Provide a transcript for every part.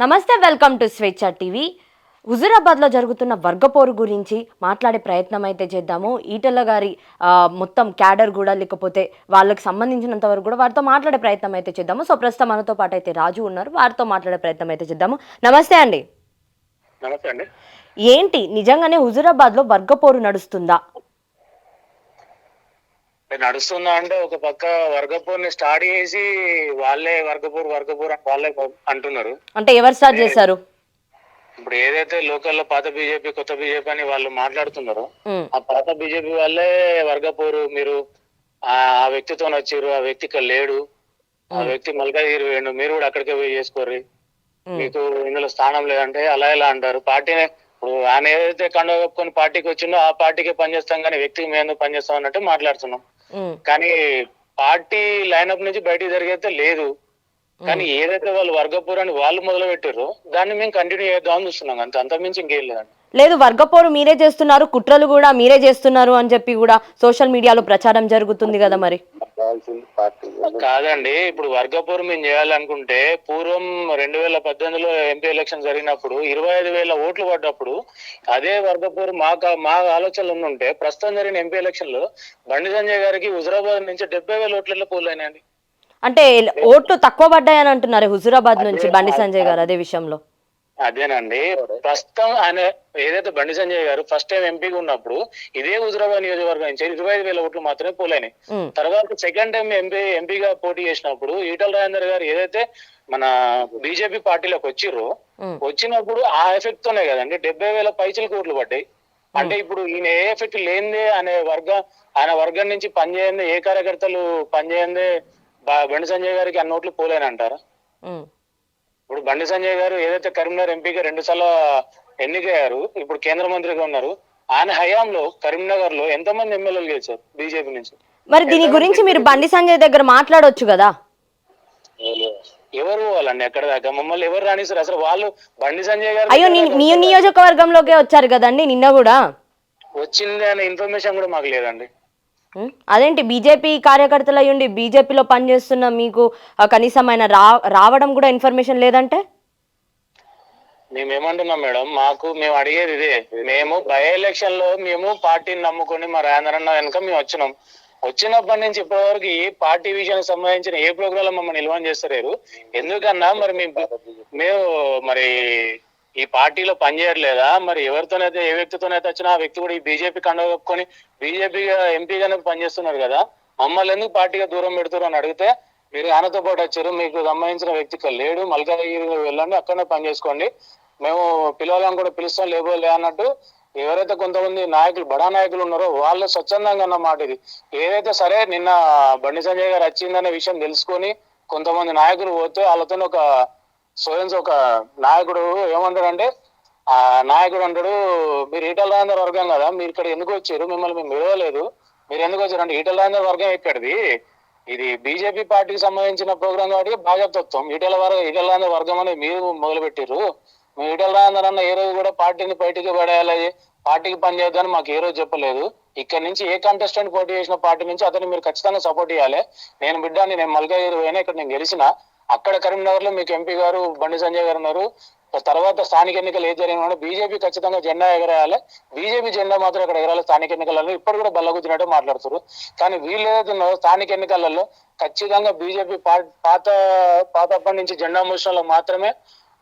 నమస్తే welcome to Swecha TV. హుజురాబాద్లో జరుగుతున్న వర్గపోరు గురించి మాట్లాడే ప్రయత్నం అయితే చేద్దాము. ఈటెల గారి మొత్తం క్యాడర్ కూడా లేకపోతే వాళ్ళకి సంబంధించినంత వరకు కూడా వారితో మాట్లాడే ప్రయత్నం అయితే చేద్దాము. సో ప్రస్తుతం మనతో పాటు అయితే రాజు ఉన్నారు. వారితో మాట్లాడే ప్రయత్నం అయితే చేద్దాము. నమస్తే అండి. నమస్తే అండి. ఏంటి నిజంగానే హుజురాబాద్లో వర్గపోరు నడుస్తుందా? నడుస్తుందా అంటే ఒక పక్క వర్గపూర్ని స్టార్ట్ చేసి వాళ్ళే వర్గపూర్ వర్గపూర్ అని వాళ్ళే అంటున్నారు. అంటే ఎవరు స్టార్ట్ చేశారు? ఇప్పుడు ఏదైతే లోకల్లో పాత బీజేపీ కొత్త బీజేపీ అని వాళ్ళు మాట్లాడుతున్నారో ఆ పాత బీజేపీ వాళ్ళే వర్గపూరు మీరు ఆ వ్యక్తితో వచ్చారు ఆ వ్యక్తి ఇక్కడ లేడు ఆ వ్యక్తి మల్కాగిరి వేయండు మీరు కూడా అక్కడికే పోయి చేసుకోర్రి. మీకు ఇందులో స్థానం లేదంటే అలా ఎలా అంటారు? పార్టీనే ఇప్పుడు ఆయన ఏదైతే కప్పుకొని పార్టీకి వచ్చిందో ఆ పార్టీకే పనిచేస్తాం కానీ వ్యక్తికి మేము పనిచేస్తాం అన్నట్టు మాట్లాడుతున్నాం. కానీ పార్టీ లైనప్ నుంచి బయటికి జరిగైతే లేదు. కానీ ఏదైతే వాళ్ళు వర్గపూరాన్ని వాళ్ళు మొదలు పెట్టారో దాన్ని మేము కంటిన్యూ చేద్దామని చూస్తున్నాం. అంత అంతకుమించి ఇంకేం లేదండి. లేదు వర్గపోరు మీరే చేస్తున్నారు కుట్రలు కూడా మీరే చేస్తున్నారు అని చెప్పి కూడా సోషల్ మీడియాలో ప్రచారం జరుగుతుంది కదా మరి. కాదండి ఇప్పుడు వర్గపూర్ మేము చేయాలనుకుంటే పూర్వం రెండు వేల పద్దెనిమిదిలో ఎంపీ ఎలక్షన్ జరిగినప్పుడు ఇరవై ఐదు వేల ఓట్లు పడ్డప్పుడు అదే వర్గపూర్ మా మా ఆలోచనలు ఉంటే ప్రస్తుతం జరిగిన ఎంపీ ఎలక్షన్లో బండి సంజయ్ గారికి హుజరాబాద్ నుంచి డెబ్బై వేల ఓట్లలో పోలైనాయండి. అంటే ఓట్లు తక్కువ పడ్డాయని అంటున్నారు హుజురాబాద్ నుంచి బండి సంజయ్ గారు అదే విషయంలో. అదేనండి. ప్రస్తుతం ఆయన ఏదైతే బండి సంజయ్ గారు ఫస్ట్ టైం ఎంపీగా ఉన్నప్పుడు ఇదే హుజరాబాద్ నియోజకవర్గం నుంచి ఇరవై ఐదు వేల ఓట్లు మాత్రమే పోలైనాయి. తర్వాత సెకండ్ టైం ఎంపీ ఎంపీగా పోటీ చేసినప్పుడు ఈటల రాజేందర్ గారు ఏదైతే మన బీజేపీ పార్టీలోకి వచ్చిర్రో వచ్చినప్పుడు ఆ ఎఫెక్ట్ తోనే కదండి. డెబ్బై వేల పైచల కోట్లు పడ్డాయి. అంటే ఇప్పుడు ఈయన ఏ ఎఫెక్ట్ లేనిదే అనే వర్గం ఆయన వర్గం నుంచి పనిచేయందే ఏ కార్యకర్తలు పనిచేయందే బండి సంజయ్ గారికి అన్ని ఓట్లు పోలేనంటారా? ఇప్పుడు బండి సంజయ్ గారు ఏదైతే కరీంనగర్ ఎంపీగా రెండు సార్లు ఎన్నికయ్యారు ఇప్పుడు కేంద్ర మంత్రిగా ఉన్నారు ఆయన హయాంలో కరీంనగర్లో ఎంతమంది ఎమ్మెల్యేలు గెలిచారు బీజేపీ నుంచి? మరి దీని గురించి మీరు బండి సంజయ్ దగ్గర మాట్లాడొచ్చు కదా. ఎవరు పోవాలండి ఎక్కడ దాకా? మమ్మల్ని ఎవరు రానిస్తారు? అసలు వాళ్ళు బండి సంజయ్ గారు అయ్యో మీ నియోజకవర్గంలోకే వచ్చారు కదండి నిన్న కూడా. వచ్చింది అనే ఇన్ఫర్మేషన్ కూడా మాకు లేదండి. అదేంటి బీజేపీ కార్యకర్తలు అయ్యుండి బీజేపీలో పనిచేస్తున్న మీకు కనీసం ఆయన రా రావడం కూడా ఇన్ఫర్మేషన్ లేదంటే? మేమేమంటున్నాం మేడం మాకు మేము అడిగేది ఇదే మేము బై ఎలక్షన్లో మేము పార్టీని నమ్ముకొని మా రాజేంద్రన్న వెనుక మేము వచ్చినాం. వచ్చినప్పటి నుంచి ఇప్పటి వరకు ఏ పార్టీ విషయానికి సంబంధించిన ఏ ప్రోగ్రాం మమ్మల్ని నిల్వని చేస్తలేరు. ఎందుకన్నా మరి మేము మేము మరి ఈ పార్టీలో పనిచేయట్లేదా? మరి ఎవరితోనైతే ఏ వ్యక్తితోనైతే వచ్చినా ఆ వ్యక్తి కూడా ఈ బీజేపీ కండ కప్పుకొని బీజేపీగా ఎంపీగానే పనిచేస్తున్నారు కదా? మమ్మల్ని ఎందుకు పార్టీగా దూరం పెడుతున్నారు అని అడిగితే మీరు ఆయనతో పాటు వచ్చారు మీకు సంబంధించిన వ్యక్తి లేడు మల్కాగిరి వెళ్ళండి అక్కడనే పని చేసుకోండి. మేము పిలవాలని కూడా పిలుస్తాం లేబో లే అన్నట్టు. ఎవరైతే కొంతమంది నాయకులు బడా నాయకులు ఉన్నారో వాళ్ళు స్వచ్ఛందంగా అన్నమాట ఇది. ఏదైతే సరే నిన్న బండి సంజయ్ గారు వచ్చిందనే విషయం తెలుసుకొని కొంతమంది నాయకులు పోతే వాళ్ళతో ఒక సోయన్స్ ఒక నాయకుడు ఏమంటాడంటే ఆ నాయకుడు అంటాడు మీరు ఈటల రాజేందర్ వర్గం కదా మీరు ఇక్కడ ఎందుకు వచ్చారు? మిమ్మల్ని మేము విడవలేదు మీరు ఎందుకు వచ్చారు? అంటే ఈటల రాజేందర్ వర్గం ఎక్కడిది? ఇది బీజేపీ పార్టీకి సంబంధించిన ప్రోగ్రామ్ కాబట్టి భాజపత్వం ఈటల వర్గ ఈటల రాజేందర్ వర్గం అనేది మీరు మొదలు మేము ఈటల రాజేందర్ అన్న ఏ రోజు కూడా పార్టీని బయటికి పడేయాలి పార్టీకి పనిచేద్దని మాకు ఏ రోజు చెప్పలేదు. ఇక్కడ నుంచి ఏ కంటెస్టెంట్ పోటీ చేసిన పార్టీ నుంచి అతన్ని మీరు ఖచ్చితంగా సపోర్ట్ చేయాలి. నేను బిడ్డాన్ని నేను మల్కాగిరి పోయినా ఇక్కడ నేను గెలిచిన అక్కడ కరీంనగర్లో మీకు ఎంపీ గారు బండి సంజయ్ గారు ఉన్నారు. తర్వాత స్థానిక ఎన్నికలు ఏ జరిగినా బీజేపీ ఖచ్చితంగా జెండా ఎగరేయాలి. బీజేపీ జెండా మాత్రం ఇక్కడ ఎగరాలి? స్థానిక ఎన్నికలలో. ఇప్పుడు కూడా బల్లగుద్దినట్టు మాట్లాడుతారు కానీ వీళ్ళు ఏదైతే స్థానిక ఎన్నికలలో ఖచ్చితంగా బీజేపీ పాత పాతప్పటి నుంచి జెండా మోషన్లో మాత్రమే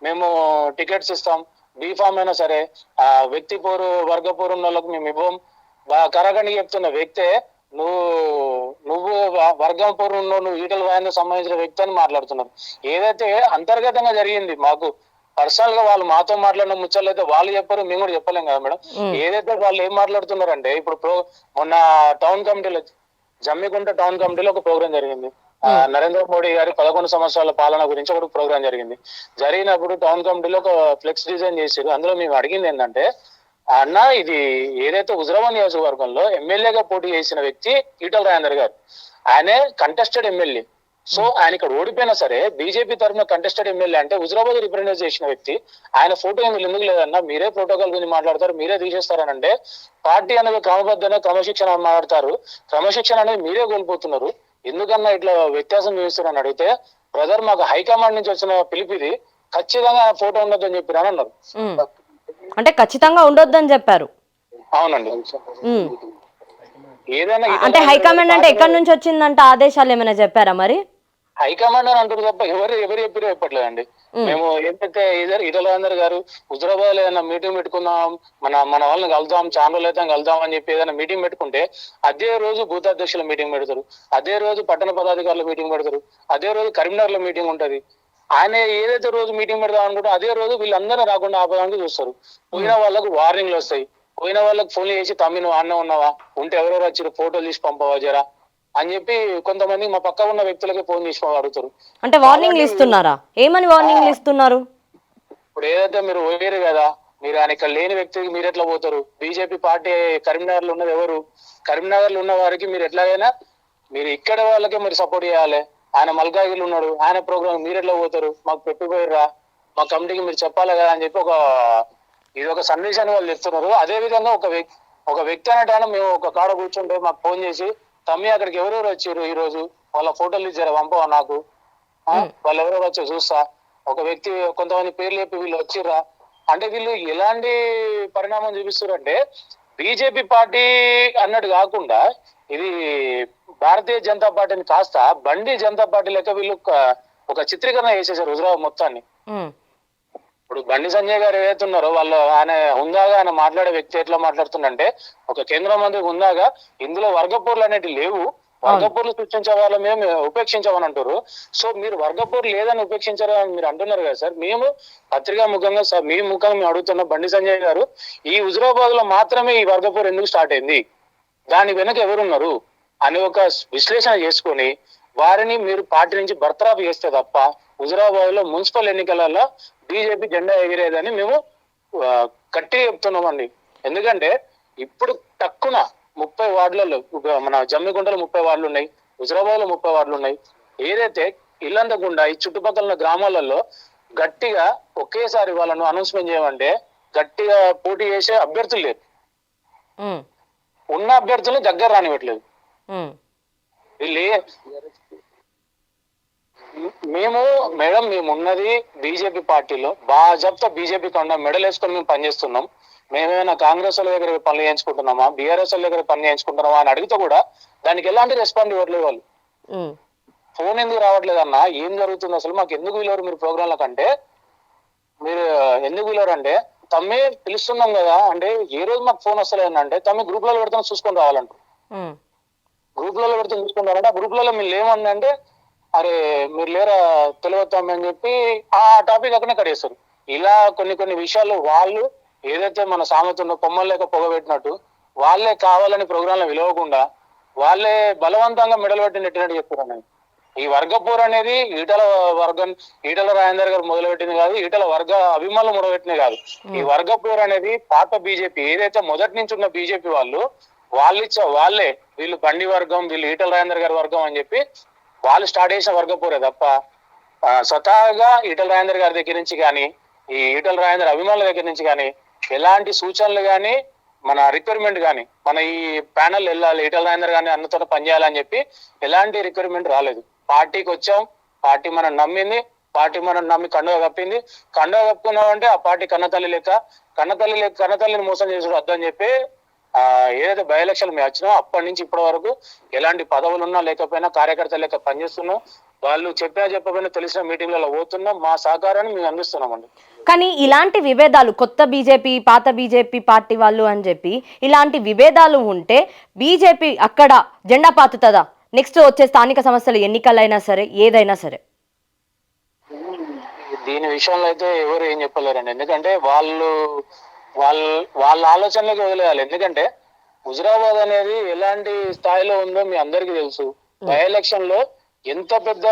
మేము టికెట్స్ ఇస్తాం. బీఫామ్ అయినా సరే ఆ వ్యక్తి పోరు వర్గ పోరు ఉన్న వాళ్ళకి మేము ఇవ్వం. బా- కరగండి చెప్తున్న వ్యక్తే నువ్వు నువ్వు వ- వర్గం పోరు ఉన్నావు నువ్వు ఈటల వాయిదా సంబంధించిన వ్యక్తి అని మాట్లాడుతున్నారు. ఏదైతే అంతర్గతంగా జరిగింది మాకు పర్సనల్గా వాళ్ళు మాతో మాట్లాడిన ముచ్చట్లు అయితే వాళ్ళు చెప్పారు మేము కూడా చెప్పలేం కదా మేడం. ఏదైతే వాళ్ళు ఏం మాట్లాడుతున్నారంటే ఇప్పుడు ప్రో మొన్న టౌన్ కమిటీలో జమ్మికుంట టౌన్ కమిటీలో ఒక ప్రోగ్రామ్ జరిగింది. ఆ, నరేంద్ర మోడీ గారి పదకొండు సంవత్సరాల పాలన గురించి ఒక ప్రోగ్రామ్ జరిగింది. జరిగినప్పుడు టౌన్ కమిటీలో ఒక ఫ్లెక్స్ డిజైన్ చేసారు అందులో మేము అడిగింది ఏంటంటే అన్న ఇది ఏదైతే హుజరాబాద్ నియోజకవర్గంలో ఎమ్మెల్యేగా పోటీ చేసిన వ్యక్తి ఈటల రాజేందర్ గారు. ఆయనే కంటెస్టెడ్ ఎమ్మెల్యే. సో ఆయన ఇక్కడ ఓడిపోయినా సరే బీజేపీ తరఫున కంటెస్టెడ్ ఎమ్మెల్యే అంటే హుజరాబాద్ రిప్రజెంట్ చేసిన వ్యక్తి. ఆయన ఫోటో ఏమి ఎందుకు లేదన్నా మీరే ప్రోటోకాల్ గురించి మాట్లాడతారు మీరే తీసేస్తారని అంటే పార్టీ అనేది క్రమబద్ధంగా క్రమశిక్షణ మాట్లాడతారు. క్రమశిక్షణ అనేది మీరే కోల్పోతున్నారు. ఎందుకన్నా ఇట్లా వ్యత్యాసం చూపిస్తారని అడిగితే బ్రదర్ మాకు హైకమాండ్ నుంచి వచ్చిన పిలుపు ఇది. ఖచ్చితంగా ఫోటో చెప్పి అని అన్నారు. ఉమ్. అంటే ఖచ్చితంగా ఉండొద్దని చెప్పారు. అవునండి. ఏదైనా అంటే హైకమాండ్ అంటే ఎక్కడి నుంచి వచ్చిందంట ఆదేశాలు ఏమైనా చెప్పారా మరి? హైకమాండ్ అని అంటారు తప్ప ఎవరు ఎవరు చెప్పారో చెప్పట్లేదండి. మేము ఏంటంటే ఇటలాందర్ గారు హుజరాబాద్లో ఏదైనా మీటింగ్ పెట్టుకుందాం మన మన వాళ్ళని కలుద్దాం ఛానల్ అయితే కలుద్దాం అని చెప్పి ఏదైనా మీటింగ్ పెట్టుకుంటే అదే రోజు బూత్ అధ్యక్షుల మీటింగ్ పెడతారు. అదే రోజు పట్టణ పదాధికారుల మీటింగ్ పెడతారు. అదే రోజు కరీంనగర్లో మీటింగ్ ఉంటది. ఆయన ఏదైతే రోజు మీటింగ్ పెడదాం అనుకుంటే అదే రోజు వీళ్ళందరూ రాకుండా ఆపడానికి చూస్తారు. పోయిన వాళ్ళకు వార్నింగ్లు వస్తాయి. పోయిన వాళ్ళకి ఫోన్ చేసి తమ్మి నువ్వు అన్న ఉన్నావా? ఉంటే ఎవరెవరు వచ్చారు ఫోటోలు తీసి పంపవా జరా? అని చెప్పి కొంతమంది మా పక్క ఉన్న వ్యక్తులకి ఫోన్ చేసి అడుగుతారు. అంటే వార్నింగ్లు ఇస్తున్నారా? ఏమని వార్నింగ్లు ఇస్తున్నారు? ఇప్పుడు ఏదైతే మీరు పోయారు కదా మీరు ఆయన ఇక్కడ లేని వ్యక్తికి మీరు ఎట్లా పోతారు? బీజేపీ పార్టీ కరీంనగర్లో ఉన్నది ఎవరు? కరీంనగర్లో ఉన్న వారికి మీరు ఎట్లాగైనా మీరు ఇక్కడ వాళ్ళకే మీరు సపోర్ట్ చేయాలి. ఆయన మల్కాగిలు ఉన్నాడు. ఆయన ప్రోగ్రామ్ మీరు ఎట్లా పోతారు? మాకు పెట్టిపోయారా మా కమిటీకి మీరు చెప్పాలి కదా అని చెప్పి ఒక ఇది ఒక సందేశాన్ని వాళ్ళు ఇస్తున్నారు అదే విధంగా ఒక వ్యక్తి ఒక వ్యక్తి అనేటాను మేము ఒక కాడ కూర్చుంటే మాకు ఫోన్ చేసి తమ్మి అక్కడికి ఎవరెవరు వచ్చారు ఈ రోజు? వాళ్ళ ఫోటోలు ఇచ్చారా పంపవా నాకు? వాళ్ళు ఎవరెవరు వచ్చారు? చూస్తా. ఒక వ్యక్తి కొంతమంది పేర్లు చెప్పి వీళ్ళు వచ్చిర్రా. అంటే వీళ్ళు ఎలాంటి పరిణామం చూపిస్తారు అంటే బీజేపీ పార్టీ అన్నట్టు కాకుండా ఇది భారతీయ జనతా పార్టీని కాస్త బండి జనతా పార్టీ లెక్క వీళ్ళు ఒక- చిత్రీకరణ చేసేసారు హుజరాబాద్ మొత్తాన్ని. ఇప్పుడు బండి సంజయ్ గారు ఏవైతే ఉన్నారో వాళ్ళు ఆయన హుందాగా ఆయన మాట్లాడే వ్యక్తి ఎట్లా మాట్లాడుతుందంటే ఒక కేంద్ర మంత్రి హుందాగా ఇందులో వర్గపోర్లు అనేటివి లేవు. వర్గపోర్లు సృష్టించే వాళ్ళ మేము ఉపేక్షించమని అంటారు సో మీరు వర్గపోర్ లేదని ఉపేక్షించారు అని మీరు అంటున్నారు కదా సార్. మేము పత్రికా ముఖంగా సార్ మీ ముఖంగా మేము అడుగుతున్న బండి సంజయ్ గారు ఈ హుజరాబాద్లో మాత్రమే ఈ వర్గపోర్ ఎందుకు స్టార్ట్ అయింది? దాని వెనక ఎవరున్నారు? అని ఒక విశ్లేషణ చేసుకొని వారిని మీరు పార్టీ నుంచి బర్తరాఫ్ చేస్తే తప్ప హుజరాబాద్లో మున్సిపల్ ఎన్నికలలో బీజేపీ జెండా ఎగిరేదని మేము గట్టిగా చెప్తున్నామండి ఎందుకంటే ఇప్పుడు తక్కువ ముప్పై వార్డులలో మన జమ్మిగుంటలో ముప్పై వార్డులు ఉన్నాయి హుజరాబాద్లో ముప్పై వార్డులు ఉన్నాయి ఏదైతే ఇల్లందకుండా ఈ చుట్టుపక్కల ఉన్న గ్రామాలలో గట్టిగా ఒకేసారి వాళ్ళను అనౌన్స్మెంట్ చేయమంటే గట్టిగా పోటీ చేసే అభ్యర్థులు లేరు. ఉన్న అభ్యర్థులు దగ్గర రానివ్వట్లేదు. వీళ్ళు మేము మేడం మేము ఉన్నది బీజేపీ పార్టీలో. బాజప్తా బీజేపీ కన్నా మెడల్ వేసుకొని మేము పనిచేస్తున్నాం మేమేమైనా కాంగ్రెస్ వాళ్ళ దగ్గర పనులు చేయించుకుంటున్నామా? బీఆర్ఎస్ వాళ్ళ దగ్గర పని చేయించుకుంటున్నామా అని అడిగితే కూడా దానికి ఎలాంటి రెస్పాండ్ ఇవ్వట్లేదు వాళ్ళు. ఫోన్ ఎందుకు రావట్లేదు అన్న? ఏం జరుగుతుంది అసలు? మాకు ఎందుకు పిలవరు మీరు ప్రోగ్రాంల కంటే? మీరు ఎందుకు పిలవరు అంటే తమ్మి పిలుస్తున్నాం కదా అంటే ఏ రోజు మాకు ఫోన్ వస్తలేదంటే తమ్మి గ్రూప్లలో పెడతాం చూసుకొని రావాలంటారు. గ్రూప్లలో పెడితే చూసుకుంటారంటే. ఆ గ్రూప్లలో మీరు లేమందంటే అరే మీరు లేరా తెలియతామని అని చెప్పి ఆ టాపిక్ అక్కడనే కడేస్తారు ఇలా కొన్ని కొన్ని విషయాలు వాళ్ళు ఏదైతే మన సామెత ఉందో కొమ్మలు లేక పొగబెట్టినట్టు వాళ్ళే కావాలని ప్రోగ్రాంలు విలవకుండా వాళ్ళే బలవంతంగా మెడలు పెట్టి నెట్టినట్టు చెప్తున్నారు ఈ వర్గపూర్ అనేది ఈటల వర్గం ఈటల రాజేందర్ గారు మొదలుపెట్టింది కాదు ఈటల వర్గ అభిమానులు మొదలుపెట్టింది కాదు. ఈ వర్గపూర్ అనేది పాత బీజేపీ ఏదైతే మొదటి నుంచి ఉన్న బీజేపీ వాళ్ళు వాళ్ళు ఇచ్చే వాళ్ళే వీళ్ళు బండి వర్గం వీళ్ళు ఈటల రాజేందర్ గారి వర్గం అని చెప్పి వాళ్ళు స్టార్ట్ చేసిన వర్గపోరే తప్ప స్వతహాగా ఈటల రాజేందర్ గారి దగ్గర నుంచి కానీ ఈ ఈటల రాజేందర్ అభిమానుల దగ్గర నుంచి కానీ ఎలాంటి సూచనలు కానీ మన రిక్వైర్మెంట్ కానీ మన ఈ ప్యానల్ వెళ్ళాలి ఈటల రాజేందర్ గారిని అన్నతో పనిచేయాలని చెప్పి ఎలాంటి రిక్వైర్మెంట్ రాలేదు. పార్టీకి వచ్చాం పార్టీ మనం నమ్మింది పార్టీ మనం నమ్మి కండువ కప్పింది. కండువ కప్పుకున్నామంటే ఆ పార్టీ కన్నతల్లి లెక్క కన్నతల్లి లెక్క కన్నతల్లిని మోసం చేసుడు వద్దని చెప్పి ఆ ఏదైతే బై ఎలక్షన్ మేము వచ్చినా అప్పటి నుంచి ఇప్పటి వరకు ఎలాంటి పదవులు ఉన్నా లేకపోయినా కార్యకర్తలు లెక్క పనిచేస్తున్నాం వాళ్ళు చెప్పినా చెప్పకపోయినా తెలిసిన మీటింగ్లలో పోతున్నాం మా సహకారాన్ని మేము అందిస్తున్నామండి. కానీ ఇలాంటి విభేదాలు కొత్త బీజేపీ పాత బీజేపీ పార్టీ వాళ్ళు అని చెప్పి ఇలాంటి విభేదాలు ఉంటే బీజేపీ అక్కడ జెండా పాతుతుందా? నెక్స్ట్ వచ్చే స్థానిక సమస్యలు ఎన్నికలైనా సరే ఏదైనా సరే. దీని విషయంలో అయితే ఎవరు ఏం చెప్పలేరండి. ఎందుకంటే వాళ్ళు వాళ్ళ వాళ్ళ ఆలోచనలకు వదిలేయాలి. ఎందుకంటే హుజరాబాద్ అనేది ఎలాంటి స్థాయిలో ఉందో మీ అందరికీ తెలుసు. బై ఎలక్షన్లో ఎంత పెద్ద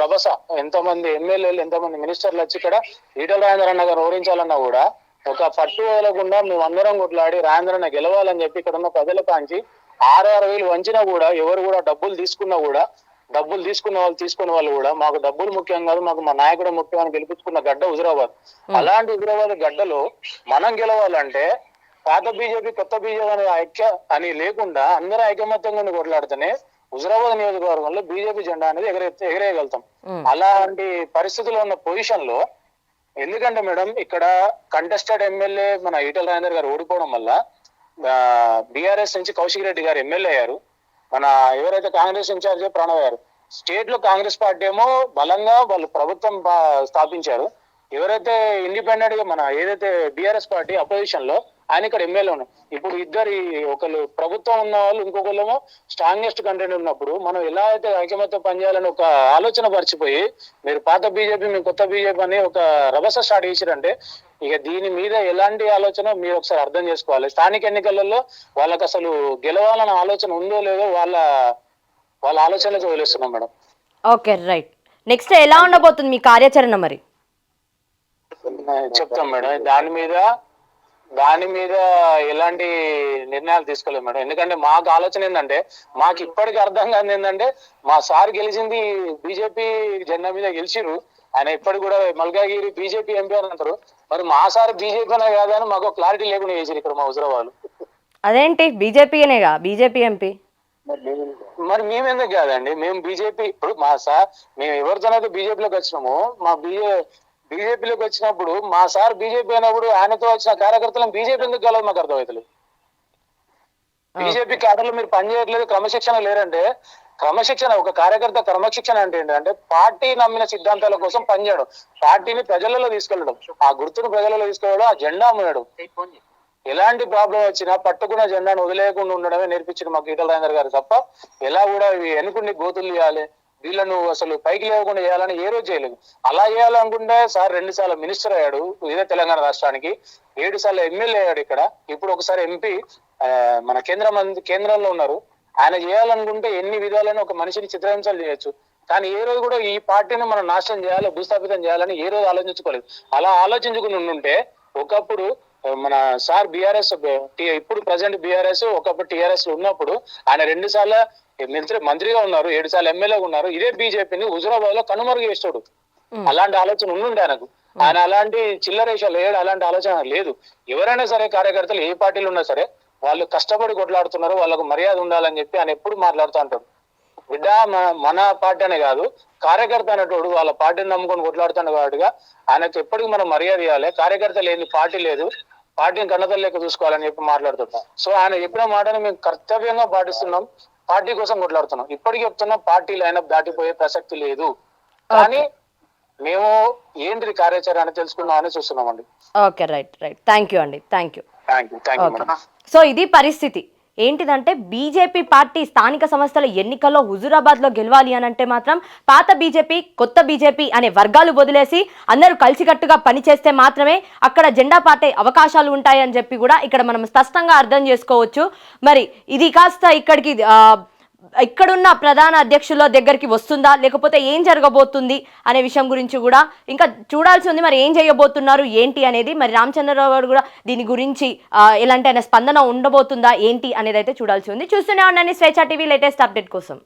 రభస ఎంతమంది ఎమ్మెల్యేలు ఎంతమంది మినిస్టర్లు వచ్చి ఇక్కడ ఈటల రాజేంద్ర అన్న గారు ఓడించాలన్నా కూడా ఒక పట్టు వదలకుండా మేము అందరం కొట్లాడి రాజేంద్ర అన్న గెలవాలని చెప్పి ఇక్కడ ఉన్న ప్రజల కాంచి ఆరు ఆరు వేలు వంచినా కూడా ఎవరు కూడా డబ్బులు తీసుకున్నా కూడా డబ్బులు తీసుకున్న వాళ్ళు తీసుకున్న వాళ్ళు కూడా మాకు డబ్బులు ముఖ్యం కాదు మాకు మా నాయకుడు ముఖ్యం అని గెలిపించుకున్న గడ్డ హుజరాబాద్. అలాంటి హుజరాబాద్ గడ్డలో మనం గెలవాలంటే పాత బీజేపీ కొత్త బీజేపీ అనే ఐక్య అని లేకుండా అందరూ ఐకమత్యంగా ఉండి కొట్లాడితేనే హుజరాబాద్ నియోజకవర్గంలో బీజేపీ జెండా అనేది ఎగరే ఎగరేయగలుగుతాం. అలాంటి పరిస్థితుల్లో ఉన్న పొజిషన్లో ఎందుకంటే మేడం ఇక్కడ కంటెస్టెడ్ ఎమ్మెల్యే మన ఈటల రాజేందర్ గారు ఓడిపోవడం వల్ల బీఆర్ఎస్ నుంచి కౌశిక్ రెడ్డి గారు ఎమ్మెల్యే అయ్యారు. మన ఎవరైతే కాంగ్రెస్ ఇన్ఛార్జ్ ప్రణవ్ గారు స్టేట్లో కాంగ్రెస్ పార్టీ ఏమో బలంగా వాళ్ళు ప్రభుత్వం స్థాపించారు. ఎవరైతే ఇండిపెండెంట్గా మన ఏదైతే బీఆర్ఎస్ పార్టీ అపోజిషన్లో ఆయన ఇక్కడ ఎమ్మెల్యే ఉన్నాయి ఇప్పుడు ఇద్దరి ఒకళ్ళు ప్రభుత్వం ఉన్న వాళ్ళు ఇంకొకళ్ళేమో స్ట్రాంగెస్ట్ కంటెంట్ ఉన్నప్పుడు మనం ఎలా అయితే ఐకమత్యం పనిచేయాలని ఒక ఆలోచన పరిచిపోయి మీరు పాత బీజేపీ మీ కొత్త బీజేపీ అని ఒక రభస స్టార్ట్ చేసిరంటే ఇక దీని మీద ఎలాంటి ఆలోచన మీరు ఒకసారి అర్థం చేసుకోవాలి. స్థానిక ఎన్నికలలో వాళ్ళకి అసలు గెలవాలన్న ఆలోచన ఉందో లేదో వాళ్ళ వాళ్ళ ఆలోచనలకు వదిలేస్తున్నాం మేడం. Okay right. నెక్స్ట్ ఎలా ఉండబోతుంది మీ కార్యాచరణ మరి? చెప్తాం మేడం. దాని మీద దాని మీద ఎలాంటి నిర్ణయాలు తీసుకోలేము మేడం. ఎందుకంటే మాకు ఆలోచన ఏంటంటే మాకు ఇప్పటికి అర్థం కాదు ఏంటంటే మా సార్ గెలిచింది బీజేపీ జెండా మీద గెలిచిరు ఆయన ఇప్పటికి కూడా మల్కాగిరి బీజేపీ ఎంపీ అని అంటారు. మరి మా సార్ బీజేపీ అనే కాదా అని మాకు క్లారిటీ లేకుండా చేసారు ఇక్కడ మా హుజరాబాద్ అదేంటి? బీజేపీనేగా బీజేపీ ఎంపీ? మరి మేము ఎందుకు కాదండి? మేము బీజేపీ ఇప్పుడు మా సార్ మేము ఎవరితోనైతే బీజేపీలోకి వచ్చినామో మా బీజే బీజేపీలోకి వచ్చినప్పుడు మా సార్ బీజేపీ అయినప్పుడు ఆయనతో వచ్చిన కార్యకర్తలను బీజేపీ ఎందుకు కలదు మాకు అర్థమవుతలేదు బీజేపీ క్యాడర్లో మీరు పని చేయట్లేదు క్రమశిక్షణ లేరంటే క్రమశిక్షణ ఒక కార్యకర్త క్రమశిక్షణ అంటే ఏంటంటే పార్టీ నమ్మిన సిద్ధాంతాల కోసం పనిచేయడం పార్టీని ప్రజలలో తీసుకెళ్ళడం. ఆ గుర్తును ప్రజలలో తీసుకెళ్ళడం ఆ జెండా అమ్మడం ఎలాంటి ప్రాబ్లం వచ్చినా పట్టుకున్న జెండాను వదిలేయకుండా ఉండడమే నేర్పించిన మాకు ఈటల రాజేందర్ గారు తప్ప ఎలా కూడా వెనుకుండి గోతులు తీయాలి వీళ్ళను అసలు పైకి లేవకుండా చేయాలని ఏ రోజు చేయలేదు. అలా చేయాలనుకుంటే సార్ రెండు సార్లు మినిస్టర్ అయ్యాడు ఇదే తెలంగాణ రాష్ట్రానికి. ఏడు సార్లు ఎమ్మెల్యే అయ్యాడు ఇక్కడ. ఇప్పుడు ఒకసారి ఎంపీ మన కేంద్ర కేంద్రంలో ఉన్నారు. ఆయన చేయాలనుకుంటే ఎన్ని విధాలైన ఒక మనిషిని చిత్రహింసలు చేయొచ్చు. కానీ ఏ రోజు కూడా ఈ పార్టీని మనం నాశనం చేయాలి భూస్థాపితం చేయాలని ఏ రోజు ఆలోచించుకోలేదు. అలా ఆలోచించుకుని ఉండుంటే ఒకప్పుడు మన సార్ బీఆర్ఎస్ ఇప్పుడు ప్రజెంట్ బీఆర్ఎస్ ఒకప్పుడు టిఆర్ఎస్లో ఉన్నప్పుడు ఆయన రెండు సార్లు మంత్రి మంత్రిగా ఉన్నారు ఏడు సార్లు ఎమ్మెల్యేగా ఉన్నారు. ఇదే బీజేపీని హుజరాబాద్లో కనుమరుగు చేస్తాడు. అలాంటి ఆలోచన ఉండుండే ఆయనకు. ఆయన అలాంటి చిల్లరేషాలు లేడు అలాంటి ఆలోచన లేదు. ఎవరైనా సరే కార్యకర్తలు ఏ పార్టీలు ఉన్నా సరే వాళ్ళు కష్టపడి కొట్లాడుతున్నారు వాళ్ళకు మర్యాద ఉండాలని చెప్పి ఆయన ఎప్పుడు మాట్లాడుతూ అంటాడు బిడ్డ మన- మన పార్టీ అనే కాదు కార్యకర్త అనేటోడు వాళ్ళ పార్టీని నమ్ముకొని కొట్లాడుతాడు కాబట్టిగా ఆయనకు ఎప్పటికీ మనం మర్యాద ఇవ్వాలి. కార్యకర్త లేని పార్టీ లేదు. పార్టీని కన్నతల్లి లెక్క చూసుకోవాలని చెప్పి మాట్లాడుతుంటాం సో ఆయన చెప్పిన మాటని మేము కర్తవ్యంగా పాటిస్తున్నాం. పార్టీ కోసం కొట్లాడుతున్నాం. ఇప్పటికి చెప్తున్నాం పార్టీ లైనప్ దాటిపోయే ప్రసక్తి లేదు. కానీ మేము ఏంటిది కార్యాచరణ అని తెలుసుకుందామని చూస్తున్నామండి. Okay right right. Thank you అండి. థ్యాంక్ యూ సో ఇది పరిస్థితి. ఏంటిదంటే బీజేపీ పార్టీ స్థానిక సంస్థల ఎన్నికల్లో హుజూరాబాద్లో గెలవాలి అని అంటే మాత్రం పాత బీజేపీ కొత్త బీజేపీ అనే వర్గాలు వదిలేసి అందరూ కలిసికట్టుగా పనిచేస్తే మాత్రమే అక్కడ జెండా పార్టీ అవకాశాలు ఉంటాయని చెప్పి కూడా ఇక్కడ మనం స్పష్టంగా అర్థం చేసుకోవచ్చు. మరి ఇది కాస్త ఇక్కడికి ఇక్కడున్న ప్రధాన అధ్యక్షుల దగ్గరికి వస్తుందా? లేకపోతే ఏం జరగబోతుంది అనే విషయం గురించి కూడా ఇంకా చూడాల్సి ఉంది. మరి ఏం చేయబోతున్నారు? ఏంటి అనేది మరి రామచంద్రరావు గారు కూడా దీని గురించి ఎలాంటి అయినా స్పందన ఉండబోతుందా? ఏంటి అనేది అయితే చూడాల్సి ఉంది. చూస్తూనే ఉండండి స్వేచ్ఛ టీవీ లేటెస్ట్ అప్డేట్ కోసం.